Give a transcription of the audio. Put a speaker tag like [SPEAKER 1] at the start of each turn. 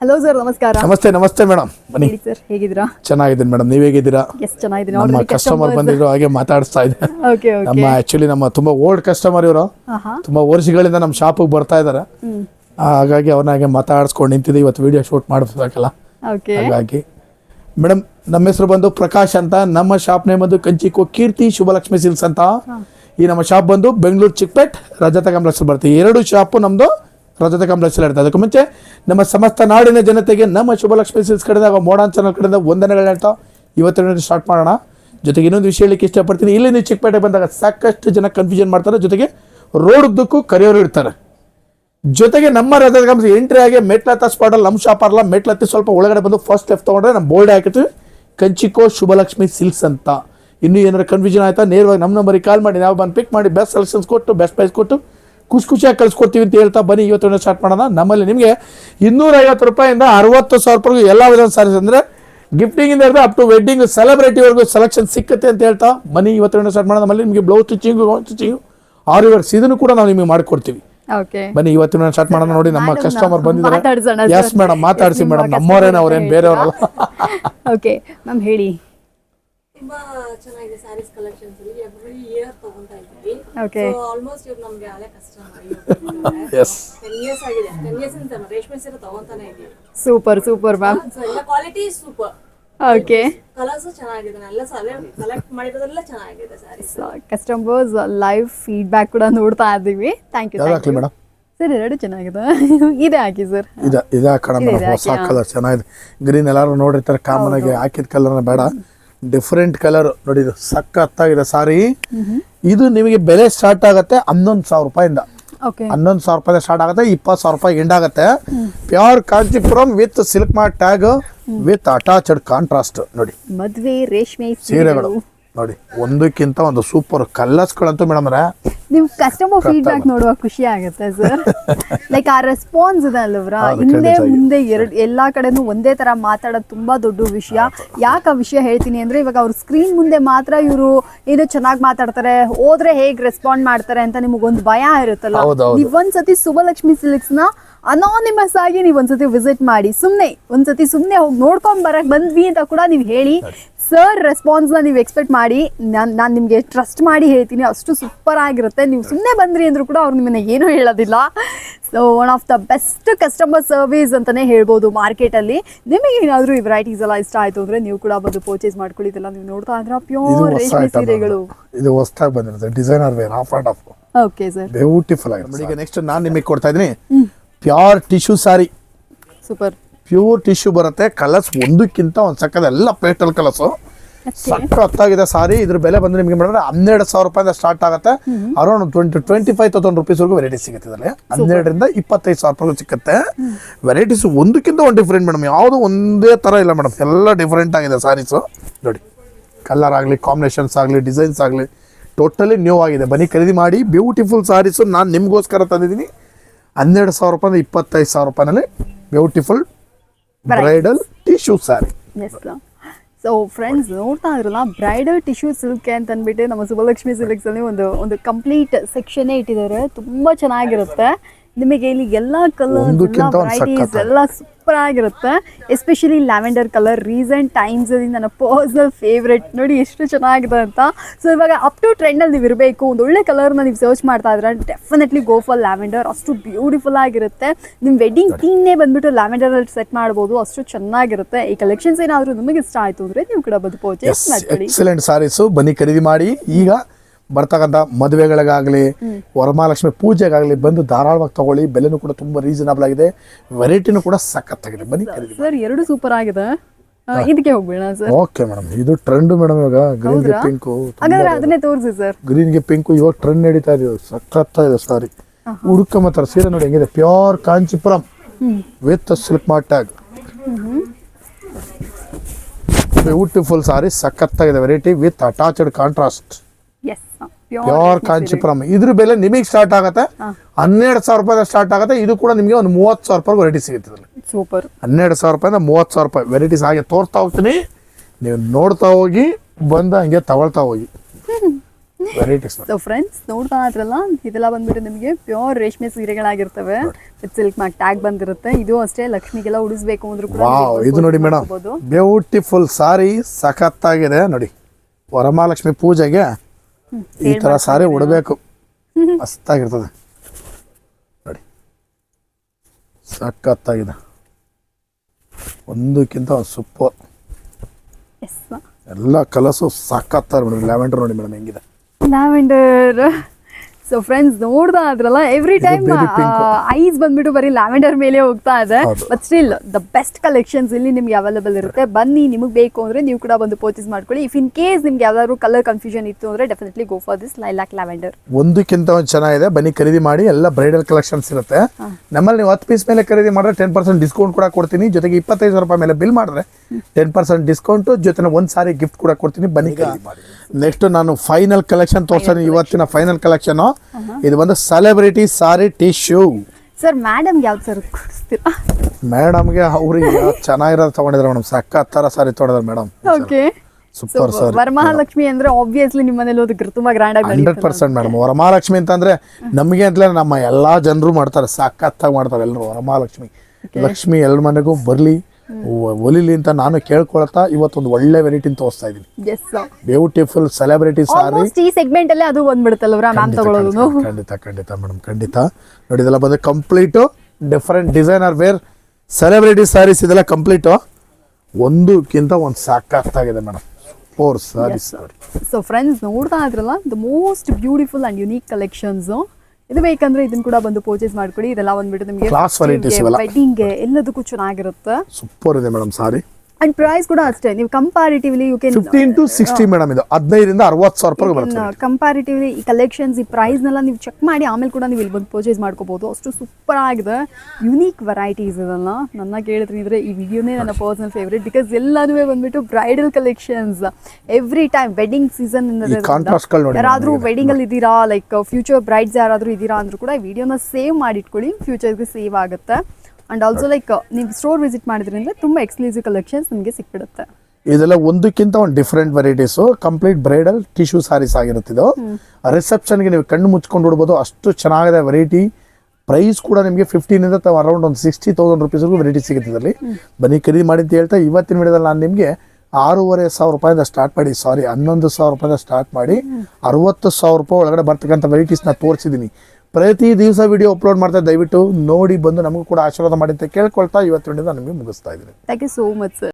[SPEAKER 1] Hello sir ನಮಸ್ಕಾರ.
[SPEAKER 2] ನಮಸ್ತೆ ನಮಸ್ತೆ ಮೇಡಮ್ ಬನ್ನಿ.
[SPEAKER 1] ಸರ್ ಹೇಗಿದ್ದೀರಾ?
[SPEAKER 2] ಚೆನ್ನಾಗಿದ್ದೀನಿ ಮೇಡಮ್ ನೀವು ಹೇಗಿದ್ದೀರಾ?
[SPEAKER 1] ಎಸ್ ಚೆನ್ನಾಗಿದ್ದೀನಿ.
[SPEAKER 2] ನಮ್ಮ ಕಸ್ಟಮರ್ ಬಂದಿರೋ ಹಾಗೆ ಮಾತಾಡಿಸ್ತಾ ಇದೆ
[SPEAKER 1] ಓಕೆ ಓಕೆ
[SPEAKER 2] ನಮ್ಮ ಆಕ್ಚುಲಿ ನಮ್ಮ ತುಂಬಾ ಓಲ್ಡ್ ಕಸ್ಟಮರ್ ಇವರು. ತುಂಬಾ ವರ್ಷಗಳಿಂದ ನಮ್ಮ ಶಾಪಿಗೆ ಬರ್ತಾ ಇದ್ದಾರೆ. ಹಾಗಾಗಿ ಅವ್ರನ್ನ ಹಾಗೆ ಮಾತಾಡಿಸ್ಕೊಂಡು ನಿಂತಿದ್ದೆ ಇವತ್ತು ವಿಡಿಯೋ ಶೂಟ್ ಮಾಡಿಸ್ಬೇಕಲ್ಲ
[SPEAKER 1] ಓಕೆ
[SPEAKER 2] ಹಾಗಾಗಿ ಮೇಡಮ್ ನಮ್ಮ ಹೆಸರು ಬಂದು ಪ್ರಕಾಶ್ ಅಂತ. ನಮ್ಮ ಶಾಪ್ ನೇಮ್ ಬಂದು ಕಂಚಿಕೋ ಕೀರ್ತಿ ಶುಭಲಕ್ಷ್ಮಿ ಸಿಲ್ಸ್ ಅಂತ. ಈ ನಮ್ಮ ಶಾಪ್ ಬಂದು ಬೆಂಗಳೂರು ಚಿಕ್ಕಪೇಟ್ ರಜತ ಕಾಂಪ್ಲೆಕ್ಸ್ ಬರುತ್ತೆ. ಎರಡು ಶಾಪು ನಮ್ದು ರಜತ ಕಾಂಪ್ಲೆಕ್ಸ್ ಹೇಳ್ತಾ ಅದಕ್ಕೆ ಮುಂಚೆ ನಮ್ಮ ಸಮಸ್ತ ನಾಡಿನ ಜನತೆಗೆ ನಮ್ಮ ಶುಭಲಕ್ಷ್ಮಿ ಸಿಲ್ಸ್ ಕಡೆಯಿಂದ ಮೋಡಾನ್ ಚಾನಲ್ ಕಡೆಯಿಂದ ವಂದನೆಗಳು ಹೇಳ್ತಾ ಇವತ್ತಿನ ಸ್ಟಾರ್ಟ್ ಮಾಡೋಣ. ಜೊತೆಗೆ ಇನ್ನೊಂದು ವಿಷಯ ಹೇಳಿಕ್ಕೆ ಇಷ್ಟಪಡ್ತೀನಿ. ಇಲ್ಲಿ ನೀವು ಚಿಕ್ಕಪೇಟೆ ಬಂದಾಗ ಸಾಕಷ್ಟು ಜನ ಕನ್ಫ್ಯೂಷನ್ ಮಾಡ್ತಾರೆ. ಜೊತೆಗೆ ರೋಡ್ ಉದ್ದಕ್ಕೂ ಕರೆಯೋರು ಇರ್ತಾರೆ. ಜೊತೆಗೆ ನಮ್ಮ ರಜದ ಕಂಪ್ನಿ ಎಂಟ್ರಿ ಆಗಿ ಮೆಟ್ಲತ್ತ ಸ್ಪಾಟಲ್ಲಿ ನಮ್ಮ ಶಾಪ್ ಅಲ್ಲ, ಮೆಟ್ಲತ್ತಿ ಸ್ವಲ್ಪ ಒಳಗಡೆ ಬಂದು ಫಸ್ಟ್ ಲೆಫ್ಟ್ ತೊಗೊಂಡ್ರೆ ನಮ್ಮ ಬೋರ್ಡ್ ಹಾಕಿರ್ತೀವಿ ಕಂಚಿಕೋ ಶುಭಲಕ್ಷ್ಮಿ ಸಿಲ್ಸ್ ಅಂತ. ಇನ್ನೂ ಏನಾರು ಕನ್ಫ್ಯೂಷನ್ ಆಯ್ತಾ? ನೇರವಾಗಿ ನಮ್ಮ ನಂಬರಿಗೆ ಕಾಲ್ ಮಾಡಿ. ನಾವು ಬಂದು ಪಿಕ್ ಮಾಡಿ. ಬೆಸ್ಟ್ ಸೆಲೆಕ್ಷನ್ಸ್ ಕೊಟ್ಟು ಬೆಸ್ಟ್ ಪ್ರೈಸ್ ಕೊಟ್ಟು ಖುಷಿ ಖುಷಿಯಾಗಿ ಕಳಿಸ್ಕೊಡ್ತೀವಿ ಅಂತ ಹೇಳ್ತಾ ಬನ್ನಿ ಇವತ್ತು ಸ್ಟಾರ್ಟ್ ಮಾಡೋಣ. ನಮ್ಮಲ್ಲಿ ನಿಮಗೆ ಇನ್ನೂರೈವತ್ತು ರೂಪಾಯಿಂದ ಅರವತ್ತು ಸಾವಿರ ರೂಪಾಯಿಗೂ ಎಲ್ಲ ವಿಧದ ಸಾರೀಸ್ ಅಂದರೆ ಗಿಫ್ಟಿಂಗಿಂದ ಹಿಡಿದು ಅಪ್ ಟು ವೆಡ್ಡಿಂಗ್ ಸೆಲೆಬ್ರಿಟಿವರೆಗೂ ಸೆಲೆಕ್ಷನ್ ಸಿಕ್ಕತ್ತೆ ಅಂತ ಹೇಳ್ತಾ ಬನ್ನಿ ಇವತ್ತು ಸ್ಟಾರ್ಟ್ ಮಾಡೋಣ. ನಮ್ಮಲ್ಲಿ ನಿಮಗೆ ಬ್ಲೌಸ್ ಸ್ಟಿಚಿಂಗು ಸ್ಟಿಚಿಂಗು ಆರು ಇವರ್ಸ್ ಇದನ್ನು ಕೂಡ ನಾವು ನಿಮಗೆ ಮಾಡಿಕೊಡ್ತೀವಿ. ಬನ್ನಿ ಇವತ್ತಿನ ಸ್ಟಾರ್ಟ್ ಮಾಡೋಣ ನೋಡಿ ನಮ್ಮ ಕಸ್ಟಮರ್ ಬಂದಿದ್ದಾರೆ. ಎಸ್ ಮೇಡಮ್ ಮಾತಾಡಿಸಿ ಮೇಡಮ್ ನಮ್ಮವರೇನ ಅವ್ರೇನು ಬೇರೆಯವರಲ್ಲ.
[SPEAKER 1] ಓಕೆ ಮ್ಯಾಮ್ ಹೇಳಿ.
[SPEAKER 3] ತುಂಬಾ ಚೆನ್ನಾಗಿದೆ ಸ್ಯಾರೀಸ್ ಕಲೆಕ್ಷನ್ಸ್ ಅಲ್ಲಿ ಎವ್ರಿ ಇಯರ್ ತಗೊಂತಾ ಇದ್ದೀವಿ.
[SPEAKER 1] Okay.
[SPEAKER 3] ಆಲ್ಮೋಸ್ಟ್ ಇವ್ರು ನಮ್ಗೆ ಹಳೆ ಕಸ್ಟಮರ್
[SPEAKER 2] ಎಸ್
[SPEAKER 3] ಟೆನ್ ಇಯರ್ಸ್ ಆಗಿದೆ. ಟೆನ್ ಇಯರ್ಸ್ ಅಂತ ರೇಷ್ಮೆ ಸೀರೆ ತಗೊಂತಾನೆ ಇದ್ದೀವಿ.
[SPEAKER 1] ಸೂಪರ್ ಸೂಪರ್ ಮ್ಯಾಮ್
[SPEAKER 3] ಸೊ ಎಲ್ಲ ಕ್ವಾಲಿಟಿ ಸೂಪರ್
[SPEAKER 1] ಓಕೆ
[SPEAKER 3] ಕಲರ್ಸ್ ಚೆನ್ನಾಗಿದೆ. ಎಲ್ಲ ಸಲ ಕಲೆಕ್ಟ್ ಮಾಡಿರೋದೆಲ್ಲ ಚೆನ್ನಾಗಿದೆ ಸ್ಯಾರೀಸ್
[SPEAKER 1] ಕಸ್ಟಮರ್ಸ್ ಲೈವ್ ಫೀಡ್ಬ್ಯಾಕ್ ಕೂಡ ನೋಡ್ತಾ ಇದ್ದೀವಿ. Thank you
[SPEAKER 2] madam?
[SPEAKER 1] ಸರ್ ಎರಡು ಚೆನ್ನಾಗಿದೆ. ಇದೆ ಹಾಕಿ ಸರ್
[SPEAKER 2] ಇದೆ ಇದೆ ಕಣ ಹೊಸ ಕಲರ್ ಚೆನ್ನಾಗಿದೆ. ಗ್ರೀನ್ ಎಲ್ಲರೂ ನೋಡಿರ್ತಾರೆ ಕಾಮನ್ ಆಗಿ ಹಾಕಿದ ಕಲರ್ ಬೇಡ. ಡಿಫ್ರೆಂಟ್ ಕಲರ್ ನೋಡಿ ಇದು ಸಖತ್ತಾಗಿದೆ ಸಾರಿ. ಇದು ನಿಮಗೆ ಬೆಲೆ ಸ್ಟಾರ್ಟ್ ಆಗುತ್ತೆ ಹನ್ನೊಂದು ಸಾವಿರ ರೂಪಾಯಿಂದ. ಹನ್ನೊಂದು ಸಾವಿರ ರೂಪಾಯಿ ಸ್ಟಾರ್ಟ್ ಆಗುತ್ತೆ ಇಪ್ಪತ್ತು ಸಾವಿರ ರೂಪಾಯಿ ಎಂಡ್ ಆಗುತ್ತೆ. Pure Kanchipuram with silk mart tag with attached contrast ನೋಡಿ.
[SPEAKER 1] ಮದುವೆ ರೇಷ್ಮೆ
[SPEAKER 2] ಸೀರೆಗಳು. ನೋಡಿ ಒಂದಕ್ಕಿಂತ ಒಂದು ಸೂಪರ್ ಕಲರ್ಸ್ಗಳಂತೂ ಮೇಡಮ್
[SPEAKER 1] ನಿಮ್ ಕಸ್ಟಮರ್ ಫೀಡ್ಬ್ಯಾಕ್ ನೋಡುವ ಖುಷಿ ಆಗುತ್ತೆ ಸರ್ ಲೈಕ್ ಆ ರೆಸ್ಪಾನ್ಸ್ ಇದೆ ಅಲ್ವರ
[SPEAKER 2] ಹಿಂದೆ
[SPEAKER 1] ಮುಂದೆ ಎರಡು ಎಲ್ಲಾ ಕಡೆನೂ ಒಂದೇ ತರ ಮಾತಾಡೋದು ತುಂಬಾ ದೊಡ್ಡ ವಿಷಯ. ಯಾಕೆ ಆ ವಿಷಯ ಹೇಳ್ತೀನಿ ಅಂದ್ರೆ ಇವಾಗ ಅವ್ರ ಸ್ಕ್ರೀನ್ ಮುಂದೆ ಮಾತ್ರ ಇವರು ಏನೋ ಚೆನ್ನಾಗಿ ಮಾತಾಡ್ತಾರೆ ಹೋದ್ರೆ ಹೇಗ್ ರೆಸ್ಪಾಂಡ್ ಮಾಡ್ತಾರೆ ಅಂತ ನಿಮಗೊಂದು ಭಯ ಇರುತ್ತಲ್ಲ?
[SPEAKER 2] ನೀವು ಹೌದು.
[SPEAKER 1] ನೀವ್ ಒಂದ್ಸತಿ ಸುಬಲಕ್ಷ್ಮಿ ಸಿಲ್ಕ್ಸ್ನ ಅನಾನಿಮಸ್ ಆಗಿ ನೀವ್ ಒಂದ್ಸತಿ ವಿಸಿಟ್ ಮಾಡಿ ಸುಮ್ಮನೆ ಒಂದ್ಸತಿ ಸುಮ್ಮನೆ ಹೋಗಿ ನೋಡ್ಕೊಂಡ್ ಬರಕ್ ಬಂದ್ವಿ ಅಂತ ಕೂಡ ನೀವ್ ಹೇಳಿ ಸರ್. ರೆಸ್ಪಾನ್ಸ್ನ ನ ನೀವು ಎಕ್ಸ್ಪೆಕ್ಟ್ ಮಾಡಿ ನಾನ್ ನಾನ್ ನಿಮ್ಗೆ ಟ್ರಸ್ಟ್ ಮಾಡಿ ಹೇಳ್ತೀನಿ ಅಷ್ಟು ಸೂಪರ್ ಆಗಿರುತ್ತೆ ನೀವು ಸುಮ್ಮನೆ ಬಂದ್ರಿ ಅಂದ್ರೂ ಕೂಡ ಅವ್ರು ನಿಮ್ಮನ್ನ ಏನೂ ಹೇಳೋದಿಲ್ಲ. So one of the best customer service ಅಂತಾನೆ ಹೇಳ್ಬೋದು ಮಾರ್ಕೆಟ್ ಅಲ್ಲಿ. ನಿಮಗೆ ಏನಾದರೂ ಈ ವೆರೈಟೀಸ್ ಎಲ್ಲ ಇಷ್ಟ ಆಯ್ತು ಅಂದ್ರೆ ನೀವು ಕೂಡ ಬಂದು ಪರ್ಚೇಸ್ ಮಾಡ್ಕೊಳ್ಳಿ ಇದೆಲ್ಲ ನೀವು ನೋಡ್ತಾ ಇದ್ರೆ
[SPEAKER 2] ಇದು
[SPEAKER 1] ಪ್ಯೂರ್ ರೇಷ್ಮೆ ಸೀರೆಗಳು.
[SPEAKER 2] ಇದು ಹೊಸದಾಗಿ ಬಂದಿರುತ್ತೆ designer wear off off
[SPEAKER 1] okay sir
[SPEAKER 2] beautiful ಆಗಿದೆ ಈಗ ನೆಕ್ಸ್ಟ್ ನಾನು ನಿಮಗೆ ಕೊಡ್ತಾ ಇದ್ದೀನಿ. Pure tissue saree.
[SPEAKER 1] Super.
[SPEAKER 2] Pure tissue ಬರುತ್ತೆ. ಕಲರ್ಸ್ ಒಂದಕ್ಕಿಂತ ಒಂದು ಸಕ್ಕದ ಎಲ್ಲ ಪೇಟಲ್ ಕಲರ್ಸು. ಸಕ್ಕತ್ತಾಗಿದೆ ಸಾರಿ. ಇದ್ರ ಬೆಲೆ ಬಂದ್ರೆ ನಿಮಗೆ ಮಾಡಿದ್ರೆ ಹನ್ನೆರಡು ಸಾವಿರ ರೂಪಾಯಿಂದ ಸ್ಟಾರ್ಟ್ ಆಗುತ್ತೆ. Around twenty twenty five thousand ರುಪೀಸ್ವರೆಗೂ variety ಸಿಗುತ್ತೆ ಇದರಲ್ಲಿ. ಹನ್ನೆರಡರಿಂದ ಇಪ್ಪತ್ತೈದು ಸಾವಿರ ರೂಪಾಯಿ ಸಿಗುತ್ತೆ. ವೆರೈಟೀಸ್ ಒಂದಕ್ಕಿಂತ ಒಂದು ಡಿಫ್ರೆಂಟ್ ಮೇಡಮ್ ಯಾವುದು ಒಂದೇ ಥರ ಇಲ್ಲ ಮೇಡಮ್ ಎಲ್ಲ ಡಿಫ್ರೆಂಟ್ ಆಗಿದೆ ಸಾರೀಸು. ನೋಡಿ ಕಲರ್ ಆಗಲಿ ಕಾಂಬಿನೇಷನ್ಸ್ ಆಗಲಿ ಡಿಸೈನ್ಸ್ ಆಗಲಿ ಟೋಟಲಿ ನ್ಯೂ ಆಗಿದೆ. ಬನ್ನಿ ಖರೀದಿ ಮಾಡಿ. ಬ್ಯೂಟಿಫುಲ್ ಸಾರೀಸು ನಾನು ನಿಮಗೋಸ್ಕರ ತಂದಿದ್ದೀನಿ. ಹನ್ನೆರಡು ಸಾವಿರ ರೂಪಾಯಿಂದ ಇಪ್ಪತ್ತೈದು ಸಾವಿರ ರೂಪಾಯಿನಲ್ಲಿ beautiful bridal tissue saree
[SPEAKER 1] yes so friends ನೋಡ್ತಾ ಇದ್ರಲ್ಲ ಬ್ರೈಡಲ್ ಟಿಶ್ಯೂ ಸಿಲ್ಕ್ ಅಂತ ಅಂದ್ಬಿಟ್ಟು ನಮ್ಮ ಸುಭಲಕ್ಷ್ಮಿ ಸಿಲ್ಕ್ಸ್ ಅಲ್ಲಿ ಒಂದು ಒಂದು ಕಂಪ್ಲೀಟ್ ಸೆಕ್ಷನ್ನೇ ಇಟ್ಟಿದ್ದಾರೆ. ತುಂಬಾ ಚೆನ್ನಾಗಿರುತ್ತೆ. ನಿಮಗೆ ಇಲ್ಲಿ ಎಲ್ಲ ಕಲರ್. ಎಲ್ಲ ಸೂಪರ್ ಆಗಿರುತ್ತೆ. Especially lavender colour recent times ನನ್ನ ಪರ್ಸನಲ್ ಫೇವ್ರೆಟ್ ನೋಡಿ ಎಷ್ಟು ಚೆನ್ನಾಗಿದೆ ಅಂತ. ಸೊ ಇವಾಗ ಅಪ್ ಟು ಟ್ರೆಂಡಲ್ಲಿ ನೀವು ಇರಬೇಕು. ಒಂದು ಒಳ್ಳೆ ಕಲರ್ನ ನೀವು ಸರ್ಚ್ ಮಾಡ್ತಾ ಇದ್ರೆ ಡೆಫಿನೆಟ್ಲಿ ಗೋ ಫಾರ್ ಲ್ಯಾವೆಂಡರ್ ಅಷ್ಟು ಬ್ಯೂಟಿಫುಲ್ ಆಗಿರುತ್ತೆ. ನಿಮ್ಮ ವೆಡ್ಡಿಂಗ್ ಥೀಮ್ನೇ ಬಂದ್ಬಿಟ್ಟು ಲ್ಯಾವೆಂಡರ್ ಅಲ್ಲಿ ಸೆಟ್ ಮಾಡ್ಬೋದು. ಅಷ್ಟು ಚೆನ್ನಾಗಿರುತ್ತೆ. ಈ ಕಲೆಕ್ಷನ್ಸ್ ಏನಾದರೂ ನಿಮಗೆ ಇಷ್ಟ ಆಯ್ತು ಅಂದ್ರೆ ನೀವು ಕೂಡ ಬಂದು ಪರ್ಚೇಸ್
[SPEAKER 2] ಸೊ
[SPEAKER 1] ಮಾಡ್ಕೊಳ್ಳಿ.
[SPEAKER 2] ಎಕ್ಸಲೆಂಟ್ ಸಾರೀಸು ಬನ್ನಿ ಖರೀದಿ ಮಾಡಿ. ಈಗ ಬರ್ತಕ್ಕಂಥ ಮದುವೆಗಳಿಗಾಗಲಿ ವರಮಹಾಲಕ್ಷ್ಮಿ ಪೂಜೆಗಾಗಲಿ ಬಂದು ಧಾರಾಳವಾಗಿ ತಗೊಳ್ಳಿ. ಬೆಲೆನೂ ಕೂಡ ತುಂಬ ರೀಸನಬಲ್ ಆಗಿದೆ. ವೆರೈಟಿನೂ ಕೂಡ ಸಖತ್ತಾಗಿದೆ ಬನ್ನಿ
[SPEAKER 1] ಸರ್ ಎರಡು ಸೂಪರ್ ಆಗಿದೆ. ಇದಕ್ಕೆ ಹೋಗ್ಬೇಡ ಸರ್.
[SPEAKER 2] ಓಕೆ ಮೇಡಮ್ ಇದು ಟ್ರೆಂಡ್ ಮೇಡಮ್ ಇವಾಗ. ಗ್ರೀನ್ಗೆ ಪಿಂಕ್
[SPEAKER 1] ಹಾಗಾದ್ರೆ ಅದನ್ನೇ ತೋರಿಸಿ ಸರ್.
[SPEAKER 2] ಗ್ರೀನ್ಗೆ ಪಿಂಕ್ ಇವಾಗ ಟ್ರೆಂಡ್ ನಡೀತಾ ಇದೆ. ಸಖತ್ತ ಇದೆ ಸಾರಿ ಹುಡುಕ ಮಾತ್ರ ಸೀರೆ ನೋಡಿ ಹೆಂಗಿದೆ. Pure Kanchipuram with silk mart tag beautiful sari ಸಖತ್ತಾಗಿದೆ. Variety with attached contrast pure Kanchipuram ಇದ್ರ ಬೆಲೆ ನಿಮಗೆ ಸ್ಟಾರ್ಟ್ ಆಗುತ್ತೆ. ಹನ್ನೆರಡು ಸಾವಿರ ರೂಪಾಯಿ ಸ್ಟಾರ್ಟ್ ಆಗುತ್ತೆ. ಇದು ಕೂಡ ನಿಮಗೆ ಒಂದು ಮೂವತ್ತು ಸಾವಿರ ರೂಪಾಯಿ ವೆರೈಟಿ ಸಿಗುತ್ತೆ
[SPEAKER 1] ಸೂಪರ್
[SPEAKER 2] ಹನ್ನೆರಡು ಸಾವಿರ ರೂಪಾಯಿಂದ ಮೂವತ್ತು ಸಾವಿರ ರೂಪಾಯಿ ವೆರೈಟೀಸ್ ಹಾಗೆ ತೋರ್ತಾ ಹೋಗ್ತೀನಿ. ನೀವು ನೋಡ್ತಾ ಹೋಗಿ ಬಂದ ಹಂಗೆ ತಗೊಳ್ತಾ ಹೋಗಿ. ವೆರೈಟೀಸ್
[SPEAKER 1] ಸೊ ಫ್ರೆಂಡ್ಸ್ ನೋಡ್ತಾ ಇದ್ರಲ್ಲ ಇದೆಲ್ಲ ಬಂದ್ಬಿಟ್ಟು ನಿಮಗೆ ಪ್ಯೂರ್ ರೇಷ್ಮೆ ಸೀರೆಗಳಾಗಿರ್ತವೆ. ವಿತ್ ಸಿಲ್ಕ್ ಮ್ಯಾಕ್ ಟ್ಯಾಗ್ ಬಂದಿರುತ್ತೆ. ಇದು ಅಷ್ಟೇ ಲಕ್ಷ್ಮಿಗೆಲ್ಲ ಉಡಿಸ್ಬೇಕು ಅಂದ್ರೂ ಕೂಡ
[SPEAKER 2] ಇದು ನೋಡಿ ಮೇಡಮ್. ಬ್ಯೂಟಿಫುಲ್ ಸಾರಿ ಸಖತ್ತಾಗಿದೆ. ನೋಡಿ ವರಮಹಾಲಕ್ಷ್ಮಿ ಪೂಜೆಗೆ ಈ ತರ ಸಾರಿ ಉಡಬೇಕು. ಮಸ್ತಾಗಿರ್ತದೆ ನೋಡಿ. ಸಖತ್ತಾಗಿದೆ. ಒಂದಕ್ಕಿಂತ ಸೂಪರ್.
[SPEAKER 1] Yes.
[SPEAKER 2] ಎಲ್ಲ ಕಲಸು ಸಖತ್ತಾರ ಮೇಡಮ್ ಲ್ಯಾವೆಂಡರ್ ನೋಡಿ ಮೇಡಮ್ ಹೆಂಗಿದೆ.
[SPEAKER 1] ಲ್ಯಾವೆಂಡರ್ ಸೊ ಫ್ರೆಂಡ್ಸ್ ನೋಡ್ದಾ ಅದ್ರಲ್ಲ ಎವ್ರಿ ಟೈಮ್ ಐಸ್ ಬಂದ್ಬಿಟ್ಟು ಬರೀ ಲ್ಯಾವೆಂಡರ್ ಮೇಲೆ ಹೋಗ್ತಾ ಇದೆ. But still the best collections ಇಲ್ಲಿ ನಿಮ್ಗೆ ಅವೈಲೇಬಲ್ ಇರುತ್ತೆ. ಬನ್ನಿ ನಿಮಗೆ ಬೇಕು ಅಂದ್ರೆ ನೀವು ಕೂಡ ಬಂದು ಪರ್ಚೇಸ್ ಮಾಡ್ಕೊಳ್ಳಿ. ಇಫ್ ಇನ್ ಕೇಸ್ ನಿಮ್ಗೆ ಯಾವ್ದಾದ್ರು ಕಲರ್ ಕನ್ಫ್ಯೂಷನ್ ಇತ್ತು ಅಂದ್ರೆ definitely go for this lilac lavender
[SPEAKER 2] ಒಂದಕ್ಕಿಂತ ಒಂದು ಚೆನ್ನಾಗಿದೆ. ಬನ್ನಿ ಖರೀದಿ ಮಾಡಿ. ಎಲ್ಲ ಬ್ರೈಡಲ್ ಕಲೆಕ್ಷನ್ಸ್ ಇರುತ್ತೆ. ನಮ್ಮಲ್ಲಿ ನೀವು ಹತ್ತು ಪೀಸ್ ಮೇಲೆ ಖರೀದಿ ಮಾಡಿದ್ರೆ ಟೆನ್ ಪರ್ಸೆಂಟ್ ಡಿಸ್ಕೌಂಟ್ ಕೂಡ ಕೊಡ್ತೀನಿ. ಜೊತೆಗೆ ಇಪ್ಪತ್ತೈದು ಸಾವಿರ ರೂಪಾಯಿ ಮೇಲೆ ಬಿಲ್ ಮಾಡಿದ್ರೆ ಟೆನ್ ಪರ್ಸೆಂಟ್ ಡಿಸ್ಕೌಂಟ್ ಜೊತೆ ಒಂದು ಸಾರಿ ಗಿಫ್ಟ್ ಕೂಡ ಕೊಡ್ತೀನಿ. ಬನ್ನಿ ಖರೀದಿ ಮಾಡಿ. ನೆಕ್ಸ್ಟ್ ನಾನು ಫೈನಲ್ ಕಲೆಕ್ಷನ್ ತೋರಿಸ್ತೀನಿ. ಇವತ್ತಿನ ಫೈನಲ್ ಕಲೆಕ್ಷನ್ ಇದು ಬಂದು celebrity sari tissue
[SPEAKER 1] sir madam ಯಾವ ಸರ್ ಕೊಡಿಸ್ತೀರಾ
[SPEAKER 2] ಮೇಡಮ್ಗೆ ಅವ್ರಿಗೆ ಚೆನ್ನಾಗಿರೋದು ತಗೊಂಡಿದ್ರು ಮೇಡಮ್. ಸಕ್ಕ ಥರ ಸಾರಿ ತಗೊಂಡಿದ್ದಾರೆ madam.
[SPEAKER 1] Okay
[SPEAKER 2] super sir
[SPEAKER 1] Varamahalakshmi ಅಂದ್ರೆ ಆಬ್ವಿಯಸ್ಲಿ ನಿಮ್ಮ ಮನೇಲಿ ಹೋದ್ರೆ ತುಂಬಾ ಗ್ರ್ಯಾಂಡ್ ಆಗಿ
[SPEAKER 2] ಹಂಡ್ರೆಡ್ ಪರ್ಸೆಂಟ್ ಮೇಡಮ್. ವರಮಹಾಲಕ್ಷ್ಮಿ ಅಂತಂದ್ರೆ ನಮಗೆ ಅಂತಲೇ ನಮ್ಮ ಎಲ್ಲಾ ಜನರು ಮಾಡ್ತಾರೆ. ಸಖತ್ತಾಗಿ ಮಾಡ್ತಾರೆ ಎಲ್ಲರೂ ವರಮಹಾಲಕ್ಷ್ಮಿ. ಲಕ್ಷ್ಮಿ ಎಲ್ಲರ ಮನೆಗೂ ಬರ್ಲಿ. ಒಲಿಲಿ ಅಂತ ನಾನು ಕೇಳ್ಕೊಳ್ತಾ ಇವತ್ತೊಂದು ಒಳ್ಳೆ ವೆರೈಟಿ ತೋರಿಸ್ತಾ
[SPEAKER 1] ಇದೀನಿ.
[SPEAKER 2] ಬ್ಯೂಟಿಫುಲ್ ಸೆಲೆಬ್ರಿಟಿ ಸಾರಿ
[SPEAKER 1] ಈ ಸೆಗ್ಮೆಂಟ್ ಅಲ್ಲೇ ಅದು ಬಂದ್ಬಿಡುತ್ತಲ್ಲ ಮ್ಯಾಮ್ ತಗೊಳ್ಳೋದು.
[SPEAKER 2] ಖಂಡಿತ ಖಂಡಿತ ಮೇಡಮ್ ಖಂಡಿತ. ನೋಡಿ ಇದೆಲ್ಲ ಬಂದ್ರೆ complete different designer wear celebrity saris ಇದೆಲ್ಲ ಕಂಪ್ಲೀಟು ಒಂದಕ್ಕಿಂತ ಒಂದು ಸಾಕಾಗ್ತಾಗಿದೆ madam four saris
[SPEAKER 1] so friends ನೋಡ್ತಾ ಇದ್ರಲ್ಲ the most beautiful and unique collections ಇದು ಬೇಕಂದ್ರೆ ಇದನ್ನ ಕೂಡ ಬಂದು ಪರ್ಚೇಸ್ ಮಾಡ್ಕೊಳ್ಳಿ ಇದೆಲ್ಲ ಬಂದ್ಬಿಟ್ಟು ನಿಮಗೆ
[SPEAKER 2] Class varieties ಇವೆಲ್ಲ.
[SPEAKER 1] ವೆಡ್ಡಿಂಗ್ ಎಲ್ಲದಕ್ಕೂ ಚೆನ್ನಾಗಿರುತ್ತೆ.
[SPEAKER 2] ಸೂಪರ್ ಇದೆ ಮೇಡಮ್ ಸಾರಿ.
[SPEAKER 1] ಅಂಡ್ ಪ್ರೈಸ್ ಕೂಡ ಅಷ್ಟೇ. ನೀವು comparatively you can
[SPEAKER 2] fifteen to sixty madam ಇದು. ಹದಿನೈದರಿಂದ ಅರವತ್ತು ಸಾವಿರ ರೂಪಾಯಿ ಬರುತ್ತೆ
[SPEAKER 1] ಕಂಪಾರಿಟಿವ್ಲಿ ಈ ಕಲೆಕ್ಷನ್ಸ್ ಈ ಪ್ರೈಸ್ನೆಲ್ಲ ನೀವು ಚೆಕ್ ಮಾಡಿ ಆಮೇಲೆ ಕೂಡ ನೀವು ಇಲ್ಲಿ ಬಂದು ಪರ್ಚೇಸ್ ಮಾಡ್ಕೋಬಹುದು ಅಷ್ಟು ಸೂಪರ್ ಆಗಿದೆ. ಯುನೀಕ್ ವೆರೈಟೀಸ್ ಇದೆಲ್ಲ. ನನ್ನ ಕೇಳಿದ್ರೆ ಇದ್ರೆ ಈ ವಿಡಿಯೋನೇ ನನ್ನ ಪರ್ಸನಲ್ ಫೇವ್ರೇಟ್ ಬಿಕಾಸ್ ಎಲ್ಲಾನು ಬಂದ್ಬಿಟ್ಟು bridal collections every time wedding season ಯಾರಾದರೂ. ವೆಡ್ಡಿಂಗ್ ಅಲ್ಲಿ ಇದ್ದೀರಾ ಲೈಕ್ ಫ್ಯೂಚರ್ ಬ್ರೈಡ್ಸ್ ಯಾರಾದರೂ ಇದ್ದೀರಾ ಅಂದ್ರೂ ಕೂಡ ಈ ವಿಡಿಯೋನ ಸೇವ್ ಮಾಡಿಟ್ಕೊಳ್ಳಿ ಫ್ಯೂಚರ್ಗೆ ಸೇವ್ ಆಗುತ್ತೆ. ಅಂಡ್ ಆಲ್ಸೋ ಲೈಕ್ ನೀವು ಸ್ಟೋರ್ ವಿಸಿಟ್ ಮಾಡಿದ್ರಿಂದ ತುಂಬಾ ಎಕ್ಸ್ಕ್ಲೂಸಿವ್ ಕಲೆಕ್ಷನ್ಸ್ ನಿಮಗೆ ಸಿಕ್ಬಿಡುತ್ತೆ.
[SPEAKER 2] ಇದೆಲ್ಲ ಒಂದಕ್ಕಿಂತ ಒಂದು different varieties complete bridal tissue saris ಆಗಿರುತ್ತಿದ್ದು ರಿಸೆಪ್ಷನ್ಗೆ ನೀವು ಕಣ್ಣು ಮುಚ್ಕೊಂಡು ಉಡ್ಬೋದು ಅಷ್ಟು ಚೆನ್ನಾಗಿದೆ ವೆರೈಟಿ ಪ್ರೈಸ್ ಕೂಡ ನಿಮಗೆ ಫಿಫ್ಟೀನಿಂದ ಅರೌಂಡ್ ಒಂದು ಸಿಕ್ಸ್ಟಿ ತೌಸಂಡ್ ರುಪೀಸ್ಗೂ ವೆರೈಟಿ ಸಿಗುತ್ತೆ ಅಲ್ಲಿ ಬನ್ನಿ ಖರೀದಿ ಮಾಡಿ ಅಂತ ಹೇಳ್ತಾ ಇವತ್ತಿನ ವಿಡಿಯೋದಲ್ಲಿ ನಾನು ನಿಮಗೆ ಆರೂವರೆ ಸಾವಿರ ರೂಪಾಯಿಂದ ಸ್ಟಾರ್ಟ್ ಮಾಡಿ ಸಾರಿ ಹನ್ನೊಂದು ಸಾವಿರ ರೂಪಾಯಿಂದ ಸ್ಟಾರ್ಟ್ ಮಾಡಿ ಅರವತ್ತು ಸಾವಿರ ರೂಪಾಯಿ ಒಳಗಡೆ ಬರ್ತಕ್ಕಂಥ ವೆರೈಟೀಸ್ನ ತೋರಿಸಿದ್ದೀನಿ. ಪ್ರತಿ ದಿವಸ ವಿಡಿಯೋ ಅಪ್ಲೋಡ್ ಮಾಡ್ತಾ ದಯವಿಟ್ಟು ನೋಡಿ ಬಂದು ನಮಗೂ ಕೂಡ ಆಶೀರ್ವಾದ ಮಾಡಿ ಅಂತ ಕೇಳ್ಕೊಳ್ತಾ ಇವತ್ತಿನ ನಿಮಗೆ ಮುಗಿಸ್ತಾ ಇದ್ದೀನಿ.
[SPEAKER 1] Thank you so much sir